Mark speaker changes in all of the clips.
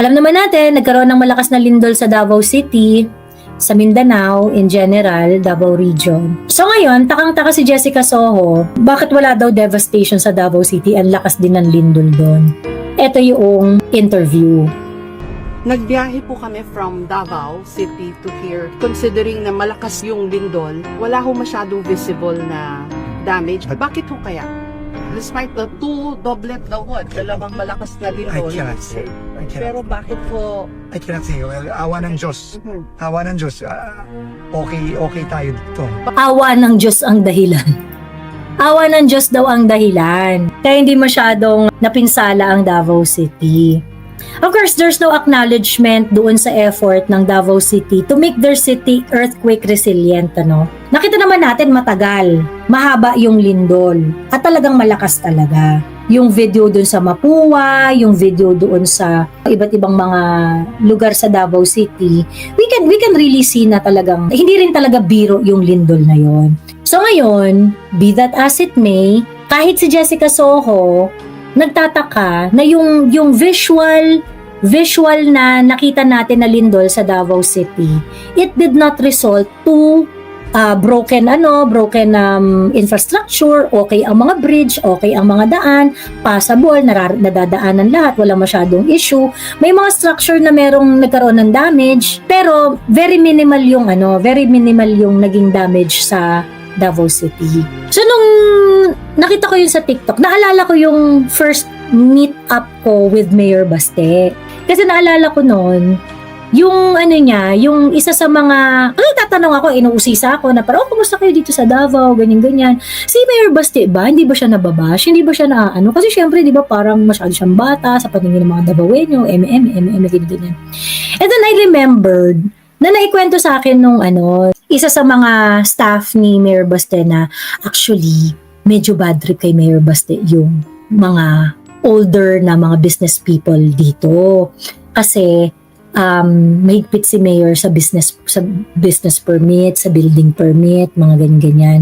Speaker 1: Alam naman natin, nagkaroon ng malakas na lindol sa Davao City, sa Mindanao in general, Davao region. So ngayon, takang-taka si Jessica Soho, bakit wala daw devastation sa Davao City? Ang lakas din ng lindol doon. Ito yung interview.
Speaker 2: Nagbiyahe po kami from Davao City to here. Considering na malakas yung lindol, wala ho masyado visible na damage. Bakit ho kaya? Despite the two doublet na ho, dalawang malakas na
Speaker 3: I
Speaker 2: lindol.
Speaker 3: cannot say. I cannot,
Speaker 2: Pero bakit po?
Speaker 3: I cannot say. Well, awa ng Diyos.
Speaker 2: Mhm.
Speaker 3: Awa ng Diyos. ah, okay, okay tayo dito.
Speaker 1: Awa ng Diyos ang dahilan. Awa ng Diyos daw ang dahilan. Kaya hindi masyadong napinsala ang Davao City. Of course, there's no acknowledgement doon sa effort ng Davao City to make their city earthquake resilient. Ano? Nakita naman natin matagal, mahaba yung lindol, at talagang malakas talaga. Yung video doon sa Mapua, yung video doon sa iba't ibang mga lugar sa Davao City, we can we can really see na talagang hindi rin talaga biro yung lindol na yon. So ngayon, be that as it may, kahit si Jessica Soho nagtataka na yung yung visual visual na nakita natin na lindol sa Davao City, it did not result to uh, broken ano, broken um, infrastructure, okay ang mga bridge, okay ang mga daan, passable, narar- nadadaanan lahat, wala masyadong issue. May mga structure na merong nagkaroon ng damage, pero very minimal yung ano, very minimal yung naging damage sa Davao City. So nung nakita ko yun sa TikTok, naalala ko yung first meet up ko with Mayor Baste. Kasi naalala ko noon, yung ano niya, yung isa sa mga, ay tatanong ako, inuusisa ako na parang, oh, kumusta kayo dito sa Davao, ganyan-ganyan. Si Mayor Baste ba, hindi ba siya nababash? Hindi ba siya na ano? Kasi syempre, di ba, parang masyado siyang bata sa paningin ng mga Davaoenyo, MM, MM, ganyan-ganyan. And then I remembered na naikwento sa akin nung ano, isa sa mga staff ni Mayor Baste na actually, medyo bad trip kay Mayor Baste yung mga older na mga business people dito. Kasi um, mahigpit si Mayor sa business sa business permit, sa building permit, mga ganyan-ganyan.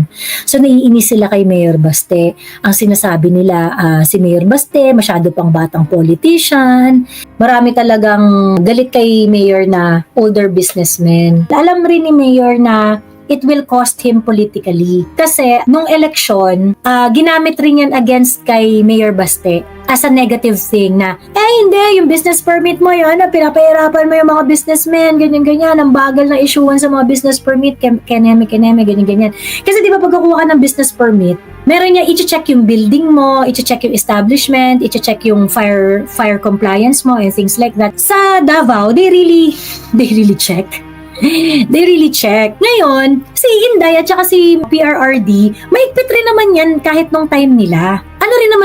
Speaker 1: So naiinis sila kay Mayor Baste. Ang sinasabi nila, ah, si Mayor Baste, masyado pang batang politician, marami talagang galit kay Mayor na older businessman. Alam rin ni Mayor na it will cost him politically. Kasi nung election, ah, ginamit rin yan against kay Mayor Baste as a negative thing na, eh hindi, yung business permit mo yun, na pinapahirapan mo yung mga businessmen, ganyan-ganyan, ang bagal na issuean sa mga business permit, keneme, keneme, ganyan-ganyan. Kasi di ba pagkakuha ka ng business permit, meron niya i-check yung building mo, i-check yung establishment, i-check yung fire fire compliance mo and things like that. Sa Davao, they really they really check. They really check. Ngayon, si Inday at saka si PRRD, mahigpit rin naman yan kahit nung time nila.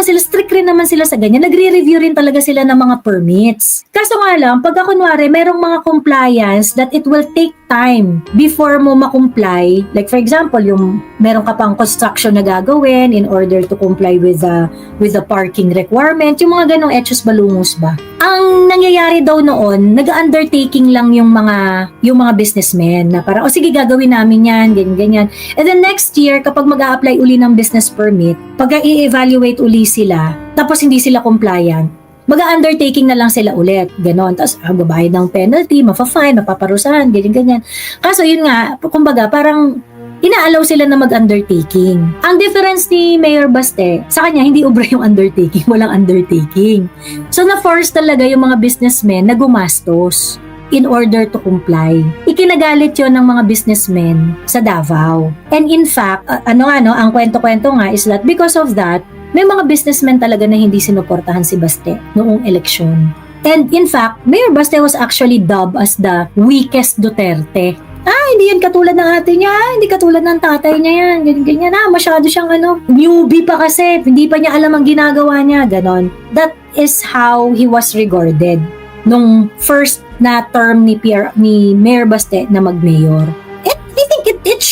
Speaker 1: Naman sila, strict rin naman sila sa ganyan. Nagre-review rin talaga sila ng mga permits. Kaso nga lang, pagka kunwari, merong mga compliance that it will take time before mo makomply. Like for example, yung meron ka pang construction na gagawin in order to comply with the with the parking requirement, yung mga ganong etchos balungos ba. Ang nangyayari daw noon, nag-undertaking lang yung mga yung mga businessmen na parang, oh sige gagawin namin yan, ganyan, ganyan. And then next year, kapag mag apply uli ng business permit, pagka i-evaluate uli sila, tapos hindi sila compliant, mag-undertaking na lang sila ulit. Ganon. Tapos, ah, babayad ng penalty, mafa-fine, mapaparusahan, ganyan-ganyan. Kaso yun nga, kumbaga, parang inaalaw sila na mag-undertaking. Ang difference ni Mayor Baste, sa kanya, hindi ubra yung undertaking, walang undertaking. So, na-force talaga yung mga businessmen na gumastos in order to comply. Ikinagalit yon ng mga businessmen sa Davao. And in fact, uh, ano nga no, ang kwento-kwento nga is that because of that, may mga businessmen talaga na hindi sinuportahan si Baste noong eleksyon. And in fact, Mayor Baste was actually dubbed as the weakest Duterte. Ah, hindi yan katulad ng ate niya, ah, hindi katulad ng tatay niya yan, ganyan, ganyan. Ah, masyado siyang ano, newbie pa kasi, hindi pa niya alam ang ginagawa niya, ganon. That is how he was regarded nung first na term ni, Pierre, ni Mayor Baste na mag-mayor.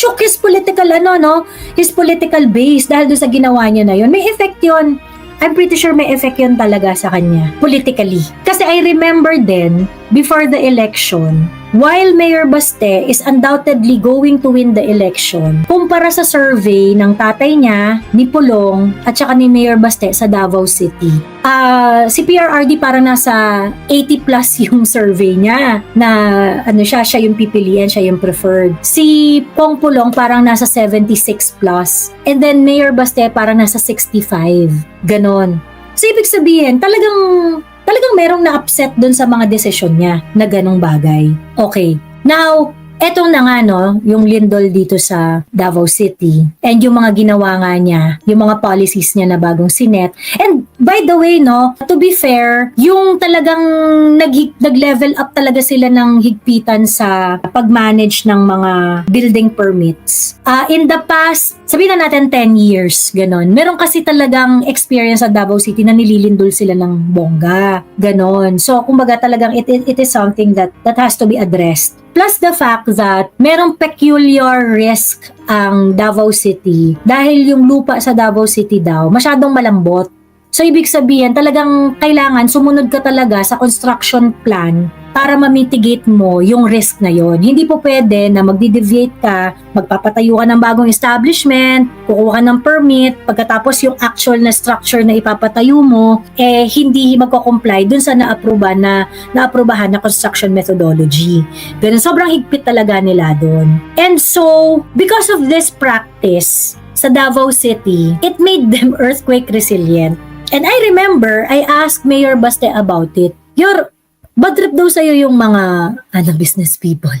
Speaker 1: Shook his political ano no, his political base dahil doon sa ginawa niya na yon. May effect yon. I'm pretty sure may effect yon talaga sa kanya politically. Kasi I remember then before the election, while Mayor Baste is undoubtedly going to win the election, kumpara sa survey ng tatay niya, ni Pulong, at saka ni Mayor Baste sa Davao City. Ah, si PRRD parang nasa 80 plus yung survey niya na ano siya, siya yung pipilian, siya yung preferred. Si Pong Pulong parang nasa 76 plus. And then Mayor Baste parang nasa 65. Ganon. So ibig sabihin, talagang talagang merong na-upset dun sa mga desisyon niya na ganong bagay. Okay. Now, etong na nga no, yung lindol dito sa Davao City and yung mga ginawa nga niya, yung mga policies niya na bagong sinet. And by the way no, to be fair, yung talagang nag nag-level up talaga sila ng higpitan sa pag-manage ng mga building permits. Ah, in the past, sabihin na natin 10 years, ganon. Meron kasi talagang experience sa Davao City na nililindol sila ng bongga, ganon. So, kumbaga talagang it, it, it is something that that has to be addressed. Plus the fact that merong peculiar risk ang Davao City dahil yung lupa sa Davao City daw masyadong malambot. So ibig sabihin talagang kailangan sumunod ka talaga sa construction plan para ma-mitigate mo yung risk na yon. Hindi po pwede na magdi-deviate ka, magpapatayo ka ng bagong establishment, kukuha ka ng permit, pagkatapos yung actual na structure na ipapatayo mo, eh hindi magko-comply dun sa na-aproba na naaprubahan na construction methodology. Ganun, sobrang higpit talaga nila doon. And so, because of this practice sa Davao City, it made them earthquake resilient. And I remember, I asked Mayor Baste about it. Your, bad trip daw sa'yo yung mga, ano, business people.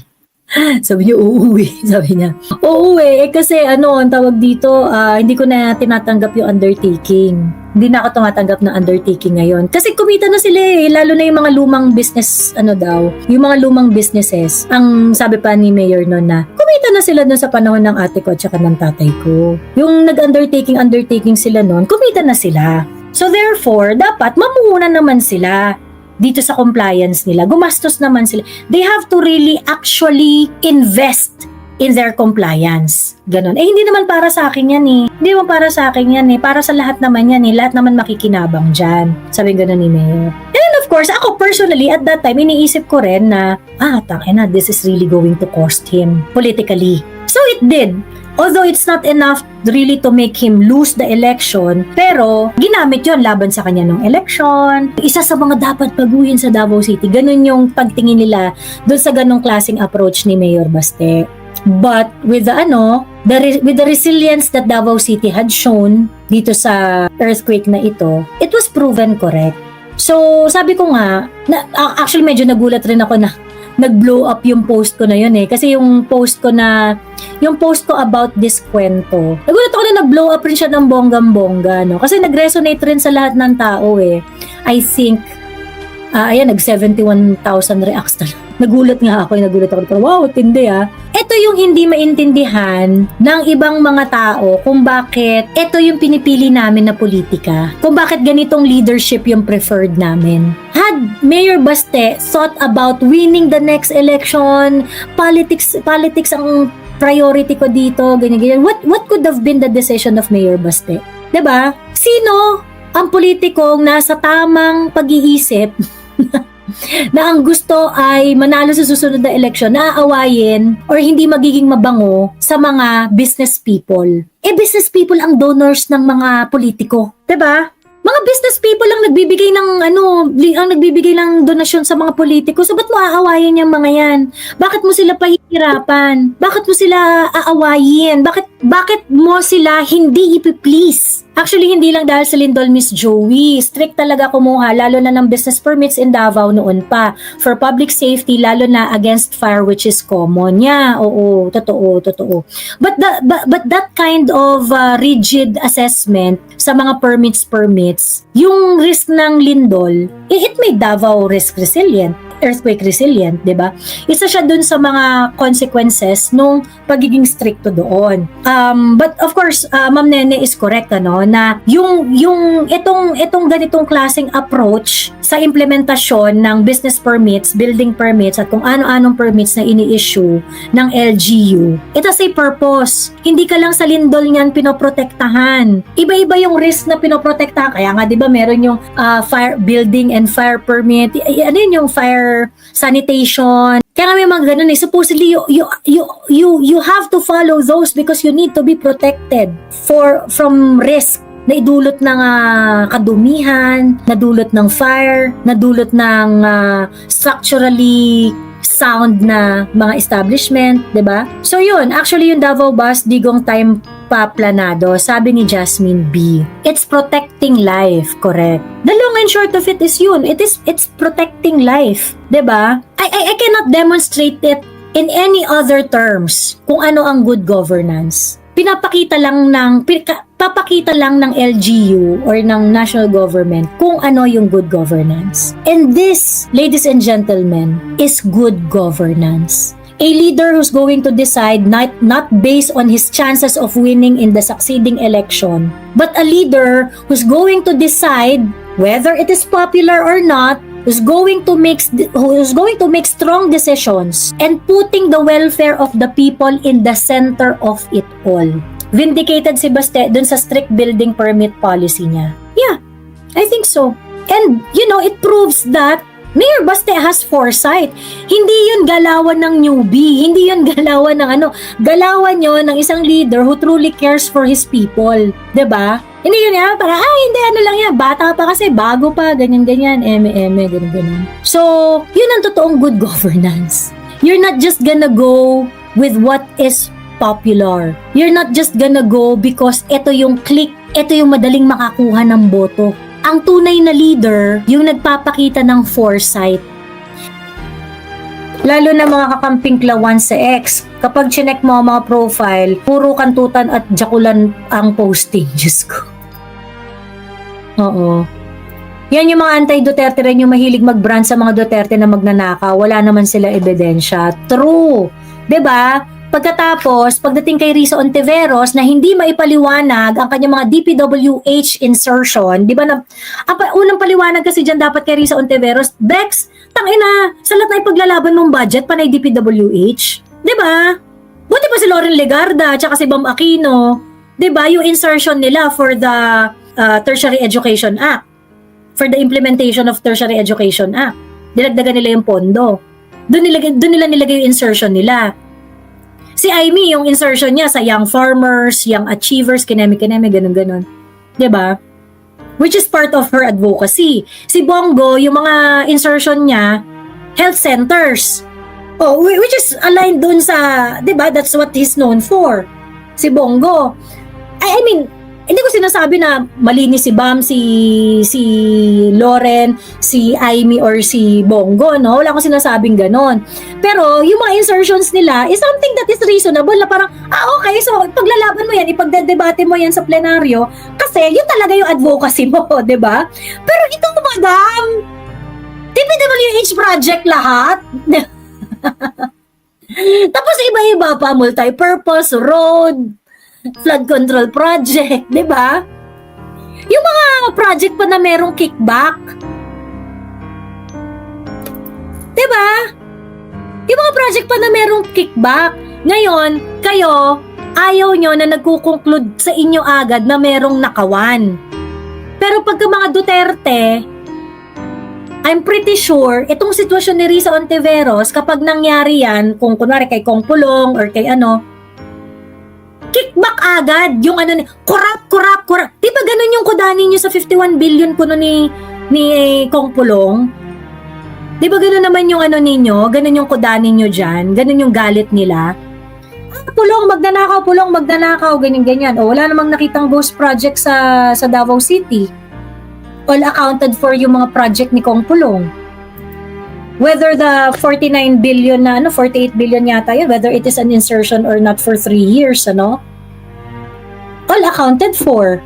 Speaker 1: Sabi niya, uuwi. Sabi niya, uuwi. Eh, kasi ano, ang tawag dito, ah, hindi ko na tinatanggap yung undertaking. Hindi na ako tumatanggap ng undertaking ngayon. Kasi kumita na sila eh. Lalo na yung mga lumang business, ano daw, yung mga lumang businesses. Ang sabi pa ni Mayor noon na, kumita na sila doon sa panahon ng ate ko at saka ng tatay ko. Yung nag-undertaking, undertaking sila noon, kumita na sila. So therefore, dapat mamuhunan naman sila dito sa compliance nila. Gumastos naman sila. They have to really actually invest in their compliance. Ganon. Eh, hindi naman para sa akin yan eh. Hindi naman para sa akin yan eh. Para sa lahat naman yan eh. Lahat naman makikinabang dyan. Sabi ganon ni Mayor. And of course, ako personally, at that time, iniisip ko rin na, ah, tangin na, this is really going to cost him politically. So it did. Although it's not enough really to make him lose the election, pero ginamit yon laban sa kanya ng election. Isa sa mga dapat baguhin sa Davao City, ganun yung pagtingin nila doon sa ganong klaseng approach ni Mayor Baste. But with the ano, the re- with the resilience that Davao City had shown dito sa earthquake na ito, it was proven correct. So, sabi ko nga, na, actually medyo nagulat rin ako na nag-blow up yung post ko na yun eh. Kasi yung post ko na, yung post ko about this kwento, nagulat ako na nag-blow up rin siya ng bonggam-bongga, no? Kasi nag-resonate rin sa lahat ng tao eh. I think, ah ayan, nag-71,000 reacts na. Nagulat nga ako, eh, nagulat ako. Wow, tindi ah. Ito yung hindi maintindihan ng ibang mga tao kung bakit ito yung pinipili namin na politika. Kung bakit ganitong leadership yung preferred namin. Had Mayor Baste thought about winning the next election, politics politics ang priority ko dito, ganyan ganyan. What what could have been the decision of Mayor Baste? 'Di ba? Sino ang politikong nasa tamang pag-iisip na ang gusto ay manalo sa susunod na eleksyon, naaawayin or hindi magiging mabango sa mga business people. Eh, business people ang donors ng mga politiko. 'di ba? Mga business people lang nagbibigay ng ano, ang nagbibigay ng donasyon sa mga politiko. So ba't mo aawayin yung mga yan? Bakit mo sila pahihirapan? Bakit mo sila aawayin? Bakit bakit mo sila hindi ipi-please? Actually, hindi lang dahil sa Lindol Miss Joey. Strict talaga kumuha, lalo na ng business permits in Davao noon pa. For public safety, lalo na against fire which is common. Yeah, oo, totoo, totoo. But, the, but, but that kind of uh, rigid assessment sa mga permits permits, yung risk ng Lindol, eh, it made Davao risk resilient earthquake resilient, 'di ba? Isa siya dun sa mga consequences nung pagiging stricto doon. Um, but of course, uh, Ma'am Nene is correct ano na yung yung itong itong ganitong klaseng approach sa implementasyon ng business permits, building permits at kung ano-anong permits na ini-issue ng LGU. It has a purpose. Hindi ka lang sa lindol niyan pinoprotektahan. Iba-iba yung risk na pinoprotektahan. Kaya nga 'di ba meron yung uh, fire building and fire permit. Ano yun yung fire sanitation. Kaya nga may mga ganun eh. Supposedly, you, you, you, you, you have to follow those because you need to be protected for from risk na idulot ng ah, kadumihan, nadulot ng fire, nadulot ng ah, structurally sound na mga establishment, 'di ba? So yun, actually yung Davao Bus digong time pa planado, sabi ni Jasmine B. It's protecting life, correct? The long and short of it is yun, it is it's protecting life, ba? I, I I cannot demonstrate it in any other terms kung ano ang good governance. Pinapakita lang ng papakita lang ng LGU or ng national government kung ano yung good governance. And this, ladies and gentlemen, is good governance. A leader who's going to decide not, not based on his chances of winning in the succeeding election, but a leader who's going to decide whether it is popular or not who's going to make who's going to make strong decisions and putting the welfare of the people in the center of it all. Vindicated si Baste dun sa strict building permit policy niya. Yeah, I think so. And you know, it proves that Mayor Baste has foresight. Hindi yun galawan ng newbie. Hindi yun galawan ng ano. Galawan yun ng isang leader who truly cares for his people. ba? Hindi yun yan. Para, ah, hindi, ano lang yan. Bata pa kasi, bago pa, ganyan-ganyan, eme-eme, ganyan-ganyan. So, yun ang totoong good governance. You're not just gonna go with what is popular. You're not just gonna go because ito yung click, ito yung madaling makakuha ng boto. Ang tunay na leader, yung nagpapakita ng foresight. Lalo na mga kakamping klawan sa X. Kapag chinek mo ang mga profile, puro kantutan at jakulan ang posting. Diyos ko. Oo. Yan yung mga anti-Duterte rin yung mahilig mag-brand sa mga Duterte na magnanakaw. Wala naman sila ebidensya. True. 'Di ba? Pagkatapos, pagdating kay Risa Ontiveros na hindi maipaliwanag ang kanyang mga DPWH insertion, di ba na, ang pa- unang paliwanag kasi dyan dapat kay Risa Ontiveros, Bex, tangina, sa lahat na ipaglalaban mong budget, panay DPWH. Di ba? Buti pa si Lauren Legarda, tsaka si Bam Aquino, di ba, yung insertion nila for the uh, Tertiary Education Act, for the implementation of Tertiary Education Act. Dinagdagan nila yung pondo. Doon nila, doon nila nilagay yung insertion nila. Si Amy, yung insertion niya sa young farmers, young achievers, kineme-kineme, ganun-ganun. ba? Which is part of her advocacy. Si Bongo, yung mga insertion niya, health centers. Oh, whi- which is aligned dun sa, 'di ba? That's what he's known for. Si Bongo. I, I mean, hindi ko sinasabi na malinis si Bam, si si Loren, si Amy or si Bongo, no? Wala akong sinasabing ganon. Pero yung mga insertions nila is something that is reasonable na parang, ah okay, so paglalaban mo yan, ipagdedebate mo yan sa plenaryo kasi yun talaga yung advocacy mo, di ba? Pero ito, madam, DPWH project lahat. Tapos iba-iba pa, multi-purpose, road, flood control project, di ba? Yung mga project pa na merong kickback. Di ba? Yung mga project pa na merong kickback. Ngayon, kayo, ayaw nyo na nagkukonclude sa inyo agad na merong nakawan. Pero pagka mga Duterte, I'm pretty sure, itong sitwasyon ni Risa Ontiveros, kapag nangyari yan, kung kunwari kay Kong Pulong or kay ano, kickback agad yung ano ni, corrupt, corrupt, corrupt. Di ba ganun yung kudanin nyo sa 51 billion kuno ni, ni Kong Pulong? Di ba ganun naman yung ano ninyo? Ganun yung kudanin nyo dyan? Ganun yung galit nila? Ah, pulong, magnanakaw, pulong, magnanakaw, ganyan-ganyan. O, wala namang nakitang ghost project sa, sa Davao City. All accounted for yung mga project ni Kong Pulong. Whether the 49 billion na, ano, 48 billion yata yun, whether it is an insertion or not for 3 years, ano? All accounted for.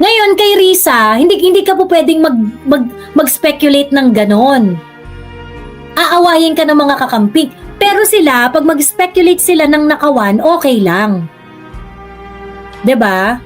Speaker 1: Ngayon kay Risa, hindi hindi ka po pwedeng mag, mag mag-speculate ng ganon. Aawayin ka ng mga kakamping. Pero sila, pag mag-speculate sila ng nakawan, okay lang. 'Di ba?